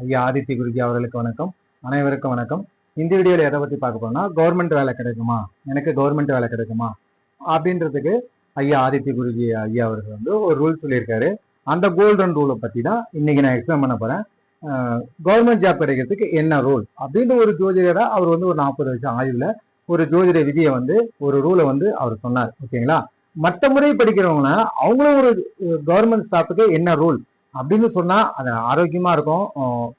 ஐயா ஆதித்ய குருஜி அவர்களுக்கு வணக்கம். அனைவருக்கும் வணக்கம். இந்த வீடியோவில் எதை பற்றி பார்க்க போறோம்னா கவர்மெண்ட் வேலை கிடைக்குமா? எனக்கு கவர்மெண்ட் வேலை கிடைக்குமா? அப்படின்றதுக்கு ஐயா ஆதித்ய குருஜி ஐயா அவர்கள் வந்து ஒரு ரூல் சொல்லியிருக்காரு. அந்த கோல்டன் ரூலை பற்றி தான் இன்னைக்கு நான் எக்ஸ்பிளைன் பண்ண போகிறேன் கவர்மெண்ட் ஜாப் கிடைக்கிறதுக்கு என்ன ரூல் அப்படின்ற ஒரு ஜோதிடரை அவர் வந்து ஒரு நாற்பது வருஷம் ஆயுதில் ஒரு ஜோதிட விதியை வந்து ஒரு ரூலை வந்து அவர் சொன்னார். ஓகேங்களா? மற்ற முறை படிக்கிறவங்கன்னா அவங்களும் ஒரு கவர்மெண்ட் ஸ்டாஃபுக்கு என்ன ரூல் அப்படின்னு சொன்னா அது ஆரோக்கியமா இருக்கும்.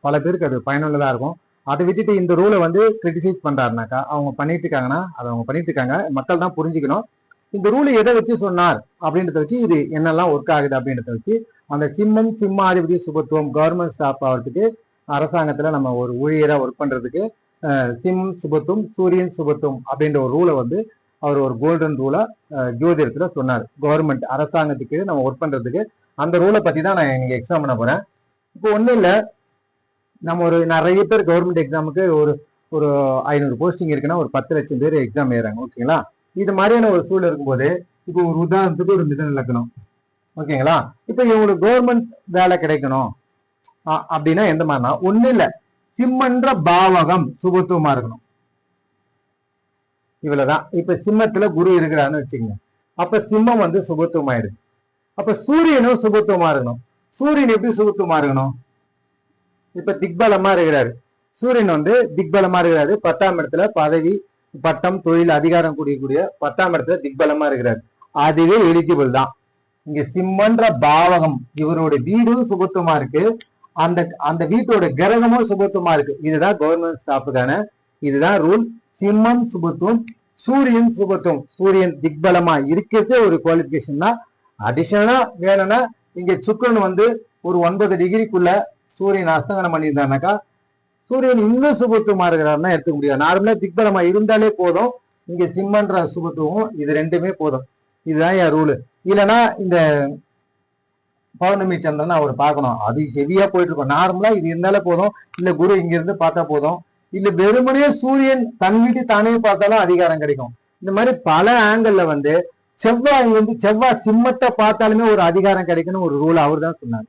பல பேருக்கு அது பயனுள்ளதா இருக்கும். அதை விட்டுட்டு இந்த ரூலை வந்து கிரிட்டிசைஸ் பண்றாருனாக்கா அவங்க பண்ணிட்டு இருக்காங்கன்னா அதை அவங்க பண்ணிட்டு இருக்காங்க. மக்கள் தான் புரிஞ்சுக்கணும். இந்த ரூலை எதை வச்சு சொன்னார்? அப்படின்றத வச்சு இது என்னெல்லாம் ஒர்க் ஆகுது அப்படின்றத வச்சு அந்த சிம்மம் சிம்மாதிபதி சுபத்துவம் கவர்மெண்ட் ஸ்டாஃப் ஆகிறதுக்கு அரசாங்கத்துல நம்ம ஒரு ஊழியரா ஒர்க் பண்றதுக்கு சிம்மம் சிம் சுபத்துவம் சூரியன் சுபத்துவம் அப்படின்ற ஒரு ரூலை வந்து அவர் ஒரு கோல்டன் ரூலை ஜோதிடத்தில் சொன்னார். கவர்மெண்ட் அரசாங்கத்துக்கு நம்ம ஒர்க் பண்ணுறதுக்கு அந்த ரூலை பற்றி தான் நான் இன்னைக்கு எக்ஸாம் பண்ண போகிறேன் இப்போ ஒன்றும் இல்லை. நம்ம ஒரு நிறைய பேர் கவர்மெண்ட் எக்ஸாமுக்கு ஒரு ஒரு ஐநூறு போஸ்டிங் இருக்குன்னா ஒரு பத்து லட்சம் பேர் எக்ஸாம் எழுதுறாங்க ஓகேங்களா இது மாதிரியான ஒரு சூழல் இருக்கும்போது இப்போ ஒரு உதாரணத்துக்கு ஒரு மிதன் இலக்கணம் ஓகேங்களா இப்போ இவங்களுக்கு கவர்மெண்ட் வேலை கிடைக்கணும் அப்படின்னா எந்த மாதிரினா ஒன்றும் இல்லை. சிம்மன்ற பாவகம் சுபத்துவமா இருக்கணும். இவ்வளவுதான். இப்ப சிம்மத்துல குரு இருக்கிறான்னு வச்சுக்கோங்க. அப்ப சிம்மம் வந்து சுபத்துவமா இருக்கு அப்ப சூரியனும் சுபத்துவமா இருக்கணும் சூரியன் எப்படி சுபத்துவமா இருக்கணும் இப்ப திக்பலமா இருக்கிறாரு. சூரியன் வந்து திக்பலமா இருக்கிறாரு. பத்தாம் இடத்துல பதவி பட்டம் தொழில் அதிகாரம் கூடியக்கூடிய பத்தாம் இடத்துல திக்பலமா இருக்கிறாரு. அதுவே எலிஜிபிள் தான். இங்க சிம்மன்ற பாவகம் இவரோட வீடும் சுபத்துவமா இருக்கு. அந்த அந்த வீட்டோட கிரகமும் சுபத்துவமா இருக்கு. இதுதான் கவர்மெண்ட் ஸ்டாஃபுக்கான இதுதான் ரூல் சிம்மம் சுபத்துவம் சூரியன் சுபத்துவம். சூரியன் திக்பலமா இருக்கிறதே ஒரு குவாலிபிகேஷன் தான். அடிஷனலா வேணும்னா இங்க சுக்கரன் வந்து ஒரு ஒன்பது டிகிரிக்குள்ள சூரியன் அஸ்தங்கனம் பண்ணியிருந்தாருனாக்கா சூரியன் இன்னும் சுபத்துவமா இருக்கிறாருன்னா எடுத்துக்க முடியாது. நார்மலா திக்பலமா இருந்தாலே போதும். இங்க சிம்மன்ற சுபத்துவம் இது ரெண்டுமே போதும். இதுதான் என் ரூலு இல்லைன்னா இந்த பௌர்ணமி சந்திரன் அவர் பார்க்கணும். அது ஹெவியா போயிட்டு இருக்கும். நார்மலா இது இருந்தாலே போதும். இல்ல குரு இங்க இருந்து பார்த்தா போதும். இல்ல வெறுமனே சூரியன் தன் வீட்டு தானே பார்த்தாலும் அதிகாரம் கிடைக்கும். இந்த மாதிரி பல ஆங்கிள் வந்து செவ்வாய் வந்து செவ்வாய் சிம்மத்தை பார்த்தாலுமே ஒரு அதிகாரம் கிடைக்கும்னு ஒரு ரூல் அவர் தான் சொன்னார்.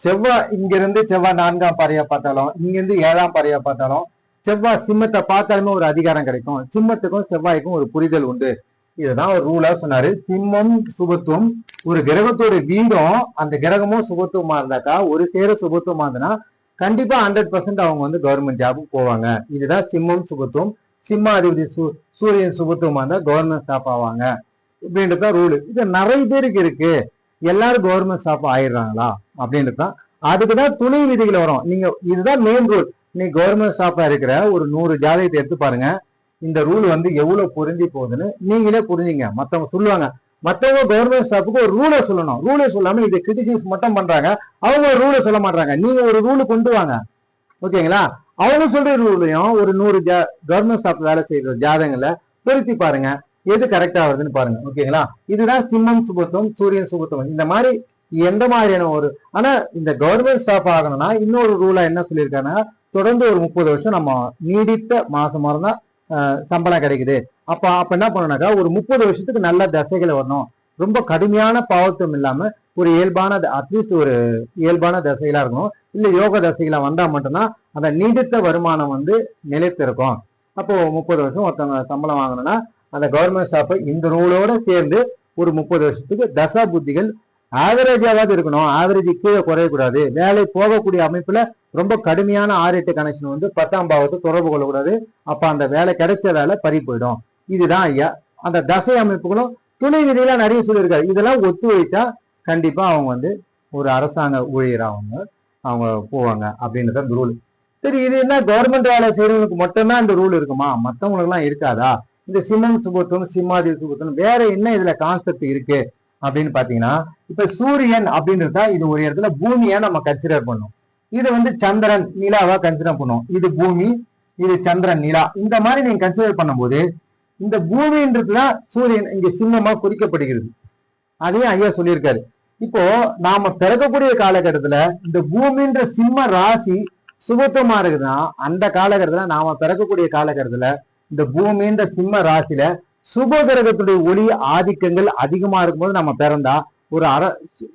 செவ்வாய் இங்க இருந்து செவ்வாய் நான்காம் பறையா பார்த்தாலும் இங்க இருந்து ஏழாம் பறையா பார்த்தாலும் செவ்வாய் சிம்மத்தை பார்த்தாலுமே ஒரு அதிகாரம் கிடைக்கும். சிம்மத்துக்கும் செவ்வாய்க்கும் ஒரு புரிதல் உண்டு. இதுதான் ஒரு ரூலா சொன்னாரு. சிம்மம் சுபத்துவம். ஒரு கிரகத்தோட வீடும் அந்த கிரகமும் சுபத்துவமா இருந்தாக்கா ஒரு சேர சுபத்துவமா இருந்ததுன்னா கண்டிப்பா ஹண்ட்ரட் பர்சன்ட் அவங்க வந்து கவர்மெண்ட் ஜாபுக்கு போவாங்க. இதுதான் சிம்மம் சுகத்துவம் சிம்மாதிபதி சூ சூரியன் சுகத்துவமா இருந்தா கவர்மெண்ட் ஸ்டாப் ஆவாங்க. அப்படின்றது தான் ரூல் இது நிறைய பேருக்கு இருக்கு. எல்லாரும் கவர்மெண்ட் ஸ்டாப் ஆயிடுறாங்களா? அப்படின்றது தான் அதுக்கு தான் துணை விதிகள் வரும். நீங்க இதுதான் மெயின் ரூல் நீ கவர்மெண்ட் ஸ்டாப்பா இருக்கிற ஒரு நூறு ஜாதகத்தை எடுத்து பாருங்க. இந்த ரூல் வந்து எவ்வளவு பொருந்தி போகுதுன்னு நீங்களே புரிஞ்சுங்க. மத்தவங்க சொல்லுவாங்க மற்றவங்க கவர்மெண்ட் ஸ்டாஃபுக்கு ஒரு ரூலை சொல்லணும். ரூலை சொல்லாம இதை கிரிட்டிசைஸ் மட்டும் பண்றாங்க. அவங்க ஒரு ரூலை சொல்ல மாட்டாங்க நீங்க ஒரு ரூலு கொண்டு வாங்க. ஓகேங்களா? அவங்க சொல்ற ரூலையும் ஒரு நூறு ஜா கவர்மெண்ட் ஸ்டாஃப் வேலை செய்யற ஜாதகங்களை பொருத்தி பாருங்க. எது கரெக்டா வருதுன்னு பாருங்க. ஓகேங்களா? இதுதான் சிம்மம் சுபத்துவம் சூரியன் சுபத்துவம். இந்த மாதிரி எந்த மாதிரியான ஒரு ஆனா இந்த கவர்மெண்ட் ஸ்டாஃப் ஆகணும்னா இன்னொரு ரூலா என்ன சொல்லியிருக்காங்கன்னா தொடர்ந்து ஒரு முப்பது வருஷம் நம்ம நீடித்த மாசமா இருந்தா தான் சம்பளம் கிடைக்குது. அப்ப அப்ப என்ன பண்ணணும்னாக்கா ஒரு முப்பது வருஷத்துக்கு நல்ல தசைகளை வரணும். ரொம்ப கடுமையான பாவத்துவம் இல்லாம ஒரு இயல்பான அட்லீஸ்ட் ஒரு இயல்பான தசைகளா இருக்கணும். இல்ல யோக தசைகளா வந்தா மட்டும்தான் அந்த நீடித்த வருமானம் வந்து நிலைத்திருக்கும். அப்போ முப்பது வருஷம் ஒருத்தவங்க சம்பளம் வாங்கணும்னா அந்த கவர்மெண்ட் ஸ்டாஃப் இந்த ரூலோட சேர்ந்து ஒரு முப்பது வருஷத்துக்கு தசா புத்திகள் ஆவரேஜாவது இருக்கணும். ஆவரேஜ் கீழே குறையக்கூடாது. வேலை போகக்கூடிய அமைப்புல ரொம்ப கடுமையான ஆறு எட்டு கனெக்ஷன் வந்து பத்தாம் பாவத்தை தொடர்பு கொள்ளக்கூடாது. அப்ப அந்த வேலை கிடைச்ச வேலை பறி போயிடும். இதுதான் ஐயா. அந்த தசை அமைப்புகளும் துணை விதியெல்லாம் நிறைய சொல்லியிருக்காரு இதெல்லாம் ஒத்து வைத்தா அவங்க வந்து ஒரு அரசாங்க ஊழியராக அவங்க அவங்க போவாங்க அப்படின்றத ரூல் சரி இது என்ன கவர்மெண்ட் வேலை செய்யறவங்களுக்கு மட்டும்தான் இந்த ரூல் இருக்குமா? மற்றவங்களுக்குலாம் இருக்காதா? இந்த சிம்மம் சுபத்துவம் சிம்மாதி சுபத்துவம் வேற என்ன இதுல கான்செப்ட் இருக்கு அப்படின்னு பாத்தீங்கன்னா இப்ப சூரியன் அப்படின்றதா தான் இது ஒரு இடத்துல பூமியா நம்ம கன்சிடர் பண்ணும். இது வந்து சந்திரன் நிலாவா கன்சிடர் பண்ணுவோம் இது பூமி இது சந்திரன் நிலா. இந்த மாதிரி நீங்க கன்சிடர் பண்ணும்போது இந்த பூமின்றதுதான் சூரியன் இங்க சிம்மமா குறிக்கப்படுகிறது. அதையும் ஐயா சொல்லியிருக்காரு. இப்போ நாம பிறக்கக்கூடிய காலகட்டத்துல இந்த பூமின்ற சிம்ம ராசி சுபத்துவமா இருக்குதுன்னா அந்த காலகட்டத்துல நாம பிறக்கக்கூடிய காலகட்டத்துல இந்த பூமின்ற சிம்ம ராசியில சுப கிரகத்துடைய ஒளி ஆதிக்கங்கள் அதிகமா இருக்கும்போது நம்ம பிறந்தா ஒரு அர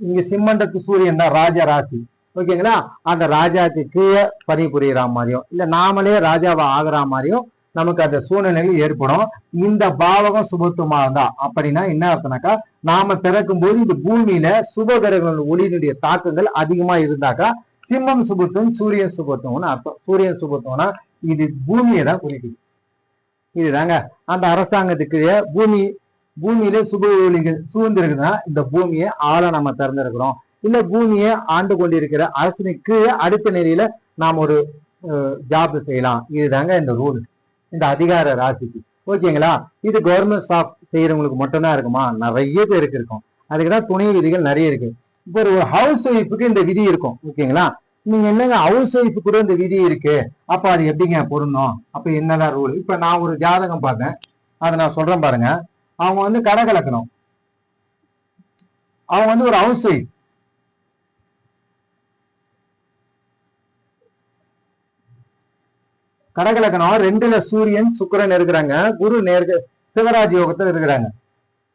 இங்க சிம்மண்டத்து சூரியன் தான் ராஜ ராசி. ஓகேங்களா? அந்த ராஜாக்கு கீழே பணிபுரியிற மாதிரியும் இல்ல நாமளே ராஜாவா ஆகிற மாதிரியும் நமக்கு அந்த சூழ்நிலைகள் ஏற்படும். இந்த பாவகம் சுபத்துவமா இருந்தா அப்படின்னா என்ன அர்த்தம்னாக்கா நாம பிறக்கும் போது இந்த பூமியில சுபகிரகங்கள் ஒளியினுடைய தாக்கங்கள் அதிகமா இருந்தாக்கா சிம்மம் சுபத்துவம் சூரியன் சுபத்துவம்னு அர்த்தம். சூரியன் சுபத்துவம்னா இது பூமியை தான் குறிக்குது. இதுதாங்க. அந்த அரசாங்கத்துக்கு பூமி பூமியில சுப ஒளிகள் சூழ்ந்திருக்குதுன்னா இந்த பூமியை ஆள நம்ம திறந்திருக்கிறோம் இல்ல பூமியை ஆண்டு கொண்டிருக்கிற அரசனுக்கு அடுத்த நிலையில நாம் ஒரு ஜாப் செய்யலாம். இதுதாங்க இந்த ரூல் இந்த அதிகார ராசிக்கு. ஓகேங்களா? இது கவர்மெண்ட் ஸ்டாஃப் செய்யறவங்களுக்கு மட்டும்தான் இருக்குமா? நிறைய பேருக்கு இருக்கும் அதுக்கு தான் துணை விதிகள் நிறைய இருக்கு. இப்போ ஒரு ஹவுஸ் ஒய்ஃபுக்கு இந்த விதி இருக்கும். ஓகேங்களா? நீங்க என்னங்க ஹவுஸ் ஒய்ஃபு கூட இந்த விதி இருக்கு? அப்ப அது எப்படிங்க பொருந்தும்? அப்ப என்னதான் ரூல் இப்ப நான் ஒரு ஜாதகம் பார்த்தேன். அதை நான் சொல்றேன் பாருங்க. அவங்க வந்து கடை கலக்கணும். அவங்க வந்து ஒரு ஹவுஸ் ஒய்ஃப் கடகலக்கணம் ரெண்டுல சூரியன் சுக்கிரன் இருக்கிறாங்க. குரு நேர்க சிவராஜ் யோகத்தில் இருக்கிறாங்க.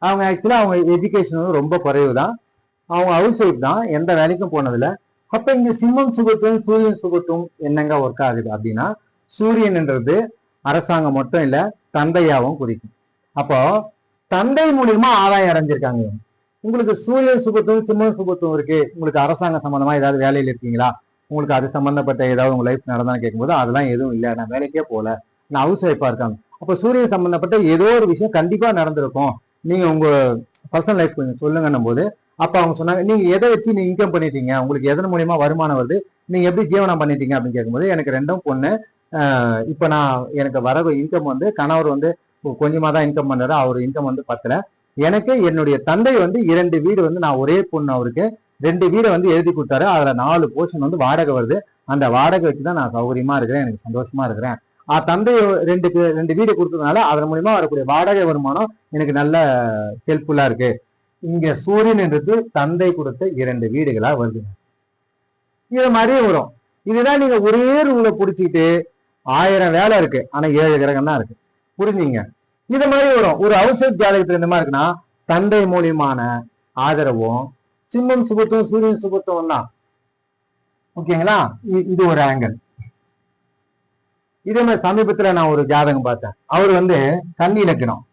அவங்க ஆக்சுவலாக அவங்க எஜுகேஷன் வந்து ரொம்ப குறைவு தான் அவங்க ஹவுஸ் ஒய்ஃப் தான் எந்த வேலைக்கும் போனதில்ல. அப்போ இங்கே சிம்மம் சுகத்தும் சூரியன் சுகத்தும் என்னங்க ஒர்க் ஆகுது அப்படின்னா சூரியன்ன்றது அரசாங்கம் மட்டும் இல்லை தந்தையாவும் குறிக்கும். அப்போ தந்தை மூலியமா ஆதாயம் அடைஞ்சிருக்காங்க உங்களுக்கு சூரியன் சுகத்தும் சிம்மம் சுகத்தும் இருக்கு. உங்களுக்கு அரசாங்க சம்பந்தமா ஏதாவது வேலையில் இருக்கீங்களா? உங்களுக்கு அது சம்பந்தப்பட்ட ஏதாவது உங்க லைஃப் நடந்தான்னு கேட்கும்போது அதெல்லாம் எதுவும் இல்லை. நான் வேலைக்கே போகல. நான் ஹவுஸ் ஒய்ஃபா இருக்காங்க. அப்போ சூரியன் சம்பந்தப்பட்ட ஏதோ ஒரு விஷயம் கண்டிப்பா நடந்திருக்கும். நீங்க உங்க பர்சனல் லைஃப் கொஞ்சம் சொல்லுங்கன்னும் போது அப்ப அவங்க சொன்னாங்க நீங்க எதை வச்சு நீங்க இன்கம் பண்ணிட்டீங்க? உங்களுக்கு எதன் மூலியமா வருமானம் வருது? நீங்க எப்படி ஜீவனம் பண்ணிட்டீங்க? அப்படின்னு கேட்கும்போது எனக்கு ரெண்டும் பொண்ணு இப்போ நான் எனக்கு வர இன்கம் வந்து கணவர் வந்து கொஞ்சமா தான் இன்கம் பண்ணாரு. அவர் இன்கம் வந்து பத்தல. எனக்கு என்னுடைய தந்தை வந்து இரண்டு வீடு வந்து நான் ஒரே பொண்ணு அவருக்கு. ரெண்டு வீடை வந்து எழுதி கொடுத்தாரு. அதுல நாலு போர்ஷன் வந்து வாடகை வருது. அந்த வாடகை வச்சு தான் நான் சௌகரியமா இருக்கிறேன். எனக்கு சந்தோஷமா இருக்கிறேன். ஆ, தந்தை ரெண்டு ரெண்டு வீடு கொடுத்ததுனால அதன் மூலியமா வரக்கூடிய வாடகை வருமானம் எனக்கு நல்ல ஹெல்ப்ஃபுல்லா இருக்கு. இங்க சூரியன்ன்றது தந்தை கொடுத்த இரண்டு வீடுகளா வருது. இது மாதிரியே வரும். இதுதான் நீங்க ஒரே ரூல புடிச்சிட்டு ஆயிரம் வேலை இருக்கு. ஆனா ஏழு கிரகம் தான் இருக்கு. புரிஞ்சுங்க? இது மாதிரி வரும். ஒரு அவசர ஜாதகத்துல இந்த மாதிரி இருக்குன்னா தந்தை மூலியமான ஆதரவும் சிம்மம் சுபத்துவம் சூரியன் சுபத்துவம் தான் ஓகேங்களா இது ஒரு ஆங்கிள் இதே மாதிரி சமீபத்துல நான் ஒரு ஜாதகம் பார்த்தேன். அவர் வந்து கன்னி இலக்கணம்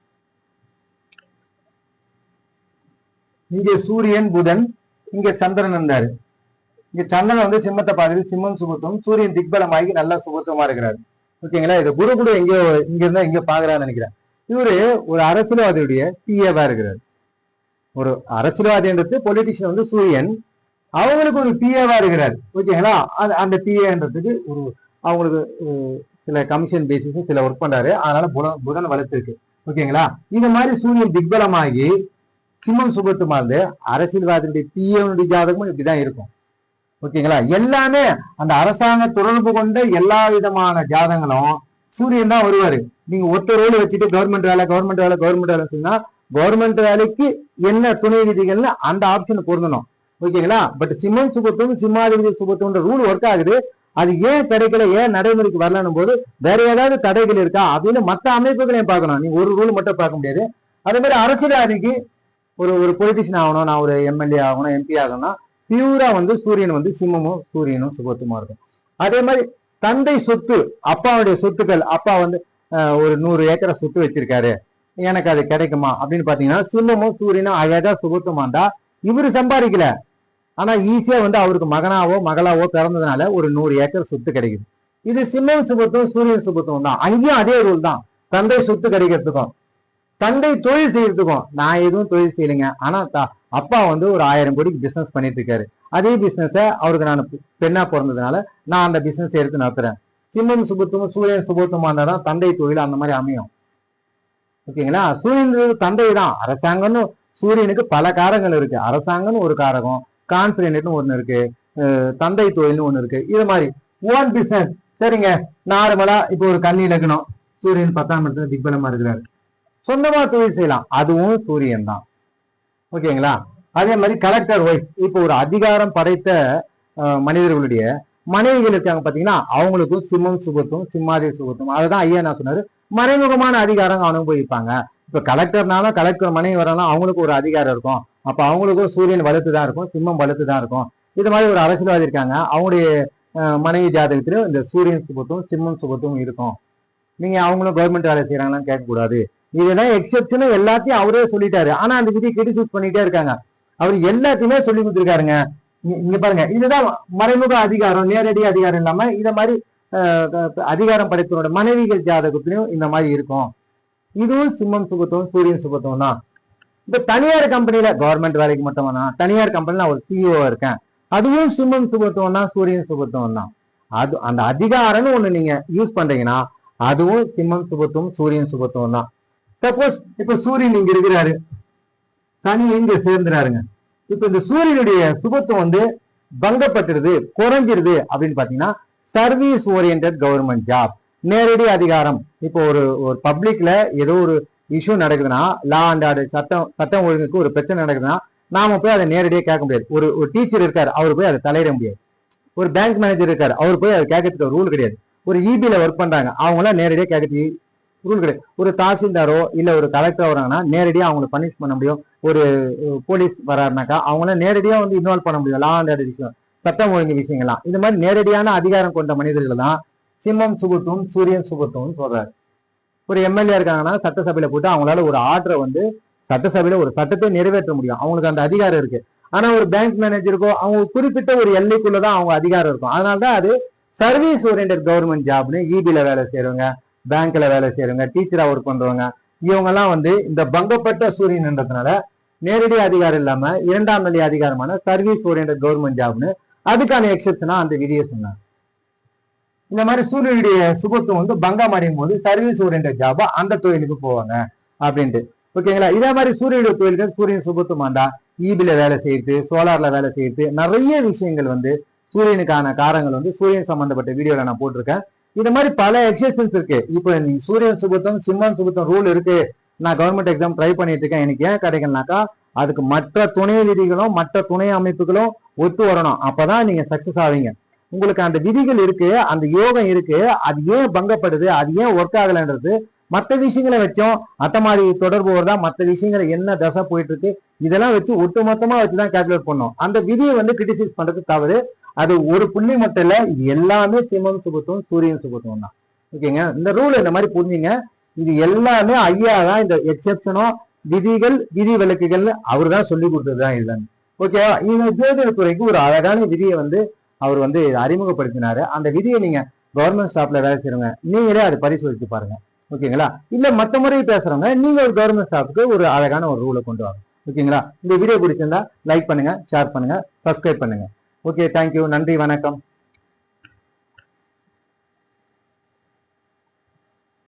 இங்க சூரியன் புதன் இங்க சந்திரன் இருந்தாரு. இங்க சந்திரன் வந்து சிம்மத்தை பார்த்துட்டு சிம்மம் சுபத்துவம் சூரியன் திக்பலமாகி நல்லா சுபத்துவமா இருக்கிறாரு. ஓகேங்களா இது குரு கூட எங்கேயோ இங்க இருந்தா இங்க பாக்குறான்னு நினைக்கிறேன். இவரு ஒரு அரசியல்வாதியுடைய பிஏவா இருக்கிறார். ஒரு அரசியல்வாதின்றது பொலிட்டிஷியன் வந்து சூரியன். அவங்களுக்கு ஒரு பிஏவா இருக்கிறார். ஓகேங்களா அது அந்த பிஏன்றதுக்கு ஒரு அவங்களுக்கு சில கமிஷன் பேசிஸ் சில ஒர்க் பண்றாரு. அதனால புதன் புதன் வளர்த்துருக்கு ஓகேங்களா இந்த மாதிரி சூரியன் திக்பலமாகி சிம்மம் சுபத்துமா இருந்து அரசியல்வாதியுடைய பிஏனுடைய ஜாதகமும் இப்படிதான் இருக்கும். ஓகேங்களா எல்லாமே அந்த அரசாங்க தொடர்பு கொண்ட எல்லா விதமான ஜாதகங்களும் சூரியன் தான் வருவாரு. நீங்க ஒத்த ரோல் வச்சுட்டு கவர்மெண்ட் வேலை கவர்மெண்ட் வேலை கவர்மெண்ட் வேலை சொன்னா கவர்மெண்ட் வேலைக்கு என்ன துணை விதிகள்னு அந்த ஆப்ஷன் பொருந்தணும். ஓகேங்களா பட் சிம்மன் சுபத்துவம் சிம்மாதிபதி சுபத்துவம்ன்ற ரூல் ஒர்க் ஆகுது. அது ஏன் கிடைக்கல ஏன் நடைமுறைக்கு வரலன்னும் போது வேற ஏதாவது தடைகள் இருக்கா? அப்படின்னு மற்ற அமைப்புகளையும் பார்க்கணும். நீங்க ஒரு ரூல் மட்டும் பார்க்க முடியாது. அதே மாதிரி அரசியல்வாதிக்கு ஒரு ஒரு பொலிட்டிஷியன் ஆகணும். நான் ஒரு எம்எல்ஏ ஆகணும் எம்பி ஆகணும்னா பியூரா வந்து சூரியன் வந்து சிம்மமும் சூரியனும் சுபத்துமா இருக்கும். அதே மாதிரி தந்தை சொத்து அப்பாவுடைய சொத்துக்கள். அப்பா வந்து ஒரு நூறு ஏக்கரை சொத்து வச்சிருக்காரு. எனக்கு அது கிடைக்குமா? அப்படின்னு பாத்தீங்கன்னா சிம்மமும் சூரியனும் அழகா சுபத்துமாண்டா இவரு சம்பாதிக்கல. ஆனா ஈஸியா வந்து அவருக்கு மகனாவோ மகளாவோ பிறந்ததுனால ஒரு நூறு ஏக்கர் சொத்து கிடைக்குது. இது சிம்மம் சுபத்தும் சூரியன் சுபத்தும் தான். அங்கேயும் அதே ரூல் தான். தந்தை சொத்து கிடைக்கிறதுக்கும் தந்தை தொழில் செய்யறதுக்கும். நான் எதுவும் தொழில் செய்யலைங்க. ஆனா அப்பா வந்து ஒரு ஆயிரம் கோடிக்கு பிசினஸ் பண்ணிட்டு இருக்காரு. அதே பிசினஸ அவருக்கு நான் பெண்ணா பிறந்ததுனால நான் அந்த பிசினஸ் எடுத்து நடத்துறேன். சிம்மம் சுபத்தும் சூரியன் சுபத்துவமா இருந்தா தந்தை தொழில் அந்த மாதிரி அமையும். ஓகேங்களா? சூரியன் தந்தை தான் அரசாங்கம்னு சூரியனுக்கு பல காரங்கள் இருக்கு. அரசாங்கம்னு ஒரு காரகம் கான்பிடன்ட்னு ஒன்று இருக்கு தந்தை தொழில்னு ஒன்று இருக்கு. இது மாதிரி ஓன் பிசினஸ் சரிங்க. நார்மலா இப்போ ஒரு கண்ணி இலக்கணம் சூரியன் பத்தாம் இடத்துல திக்பலமா இருக்கிறாரு. சொந்தமா தொழில் செய்யலாம். அதுவும் சூரியன் தான் ஓகேங்களா? அதே மாதிரி கலெக்டர் ஒய்ஃப் இப்போ ஒரு அதிகாரம் படைத்த மனிதர்களுடைய மனைவிகள் இருக்காங்க பாத்தீங்கன்னா அவங்களுக்கும் சிம்மம் சுகத்தும் சிம்மாதி சுகத்தும் அதுதான் ஐயா நான் சொன்னாரு? மறைமுகமான அதிகாரம் அனுபவிப்பாங்க. இப்ப கலெக்டர்னாலும் கலெக்டர் மனைவி வரலாம் அவங்களுக்கு ஒரு அதிகாரம் இருக்கும். அப்ப அவங்களுக்கும் சூரியன் வலுத்து தான் இருக்கும் சிம்மம் வலுத்து தான் இருக்கும். இது மாதிரி ஒரு அரசியல்வாதி இருக்காங்க. அவங்களுடைய மனைவி ஜாதகத்திலும் இந்த சூரியன் சுபத்தும் சிம்மம் சுபத்தும் இருக்கும். நீங்க அவங்களும் கவர்மெண்ட் வேலை செய்யறாங்களான்னு கேட்கக்கூடாது. இதுதான் எக்ஸெப்ஷனும் எல்லாத்தையும் அவரே சொல்லிட்டாரு. ஆனா அந்த விதியை கிரிட்டிசைஸ் பண்ணிட்டே இருக்காங்க. அவர் எல்லாத்தையுமே சொல்லி கொடுத்துருக்காருங்க. இங்க- பாருங்க. இதுதான் மறைமுக அதிகாரம் நேரடி அதிகாரம் இல்லாம இத மாதிரி அதிகாரம் படைத்தவரோட மனைவிகள் ஜாதகத்திலையும் இந்த மாதிரி இருக்கும். இதுவும் சிம்மம் சுபத்துவம் சூரியன் சுபத்துவம் தான். இப்ப தனியார் கம்பெனியில கவர்மெண்ட் வேலைக்கு மட்டும் வேணாம். தனியார் கம்பெனில ஒரு சிஇஓ இருக்கேன். அதுவும் சிம்மம் சுபத்துவம் தான் சூரியன் சுபத்துவம் தான். அது அந்த அதிகாரம்னு ஒண்ணு நீங்க யூஸ் பண்றீங்கன்னா அதுவும் சிம்மம் சுபத்துவம் சூரியன் சுபத்துவம் தான். சப்போஸ் இப்ப சூரியன் இங்க இருக்கிறாரு. சனி இங்க சேர்ந்துறாருங்க. இப்ப இந்த சூரியனுடைய சுபத்துவம் வந்து பங்கப்பட்டுருது குறைஞ்சிருது அப்படின்னு பாத்தீங்கன்னா சர்வீஸ் ஓரியன்ட் கவர்மெண்ட் ஜாப் நேரடி அதிகாரம். இப்போ ஒரு ஒரு பப்ளிக்ல ஏதோ ஒரு இஷ்யூ நடக்குதுன்னா லா அண்ட் ஆர்டர் சட்டம் சட்டம் ஒழுங்குக்கு ஒரு பிரச்சனை நடக்குதுன்னா நாம போய் அதை நேரடியாக கேட்க முடியாது. ஒரு ஒரு டீச்சர் இருக்கார் அவர் போய் அதை தலையிட முடியாது. ஒரு பேங்க் மேனேஜர் இருக்கார் அவர் போய் அதை கேட்கறதுக்கு ரூல் கிடையாது. ஒரு இபியில ஒர்க் பண்றாங்க அவங்களாம் நேரடியாக கேட்கறதுக்கு ரூல் கிடையாது. ஒரு தாசில்தாரோ இல்ல ஒரு கலெக்டர் வராங்கன்னா நேரடியாக அவங்களை பனிஷ் பண்ண முடியும். ஒரு போலீஸ் வராருனாக்கா அவங்கள நேரடியாக வந்து இன்வால்வ் பண்ண முடியும். லா அண்ட் ஆர்டர் விஷயம் சட்டம் ஒழுங்கு விஷயங்கள்லாம் இந்த மாதிரி நேரடியான அதிகாரம் கொண்ட மனிதர்கள் தான் சிம்மம் சுபத்துவம் சூரியன் சுபத்துவம் சொல்றாரு. ஒரு எம்எல்ஏ இருக்காங்கன்னா சட்டசபையில போட்டு அவங்களால ஒரு ஆர்டரை வந்து சட்டசபையில ஒரு சட்டத்தை நிறைவேற்ற முடியும். அவங்களுக்கு அந்த அதிகாரம் இருக்கு. ஆனா ஒரு பேங்க் மேனேஜருக்கோ அவங்க குறிப்பிட்ட ஒரு எல்லைக்குள்ளதான் அவங்க அதிகாரம் இருக்கும். அதனாலதான் அது சர்வீஸ் ஓரியன்ட் கவர்மெண்ட் ஜாப்னு இபில வேலை செய்யறவங்க பேங்க்ல வேலை செய்யறவங்க டீச்சரா ஒர்க் பண்றவங்க இவங்க எல்லாம் வந்து இந்த பங்கப்பட்ட சூரியன்ன்றதுனால நேரடி அதிகாரம் இல்லாம இரண்டாம் நிலை அதிகாரமான சர்வீஸ் ஓரியன்ட் கவர்மெண்ட் ஜாப்னு அதுக்கான எக்ஸப்ஷனா அந்த விதியை சொன்னாங்க இந்த மாதிரி சூரியனுடைய சுபத்துவம் வந்து பங்கம் அடையும் போது சர்வீஸ் ஓரியன்ட் ஜாபா அந்த தொழிலுக்கு போவாங்க அப்படின்ட்டு. ஓகேங்களா இதே மாதிரி சூரியனுடைய தொழில்கள் சூரியன் சுபத்துவம் ஆண்டா ஈபில வேலை செய்யுது சோலார்ல வேலை செய்யுது நிறைய விஷயங்கள் வந்து சூரியனுக்கான காரங்கள் வந்து சூரியன் சம்பந்தப்பட்ட வீடியோல நான் போட்டிருக்கேன். இந்த மாதிரி பல எக்ஸப்ஷன்ஸ் இருக்கு. இப்போ சூரியன் சுபத்தம் சிம்மன் சுபத்தம் ரூல் இருக்கு. நான் கவர்மெண்ட் எக்ஸாம் ட்ரை பண்ணிட்டு இருக்கேன். எனக்கு ஏன் கிடைக்கலனாக்கா அதுக்கு மற்ற துணை விதிகளும் மற்ற துணை அமைப்புகளும் ஒத்து வரணும். அப்பதான் நீங்க சக்சஸ் ஆவீங்க. உங்களுக்கு அந்த விதிகள் இருக்கு அந்த யோகம் இருக்கு அது ஏன் பங்கப்படுது அது ஏன் ஒர்க் ஆகலைன்றது மற்ற விஷயங்களை வச்சோம் அட்டமாரி தொடர்பு வருதா மற்ற விஷயங்களை என்ன தசை போயிட்டு இருக்கு இதெல்லாம் வச்சு ஒட்டுமொத்தமா வச்சுதான் கால்குலேட் பண்ணோம் அந்த விதியை வந்து கிரிட்டிசைஸ் பண்றது தவறு. அது ஒரு புள்ளி மட்டும் இல்ல இது எல்லாமே சிம்மம் சுபத்துவம் சூரியன் சுபத்துவம் தான். ஓகேங்க இந்த ரூல் இந்த மாதிரி புரிஞ்சுங்க. இது எல்லாமே ஐயா தான் இந்த எக்ஸெப்ஷனோ விதிகள் விதி விலக்குகள் அவர் தான் சொல்லி கொடுத்ததுதான் இதுதான். ஓகேவா இந்த ஜோதிடத்துறைக்கு ஒரு அழகான விதியை வந்து அவர் வந்து அறிமுகப்படுத்தினாரு. அந்த விதியை நீங்க கவர்மெண்ட் ஸ்டாப்ல வேலை செய்யறவங்க நீங்களே அதை பரிசோதித்து பாருங்க. ஓகேங்களா இல்ல மத்த முறை பேசுறவங்க நீங்க ஒரு கவர்மெண்ட் ஸ்டாஃப்க்கு ஒரு அழகான ஒரு ரூலை கொண்டு வாங்க. ஓகேங்களா இந்த வீடியோ பிடிச்சிருந்தா லைக் பண்ணுங்க ஷேர் பண்ணுங்க சப்ஸ்கிரைப் பண்ணுங்க. ஓகே தேங்க்யூ நன்றி வணக்கம்.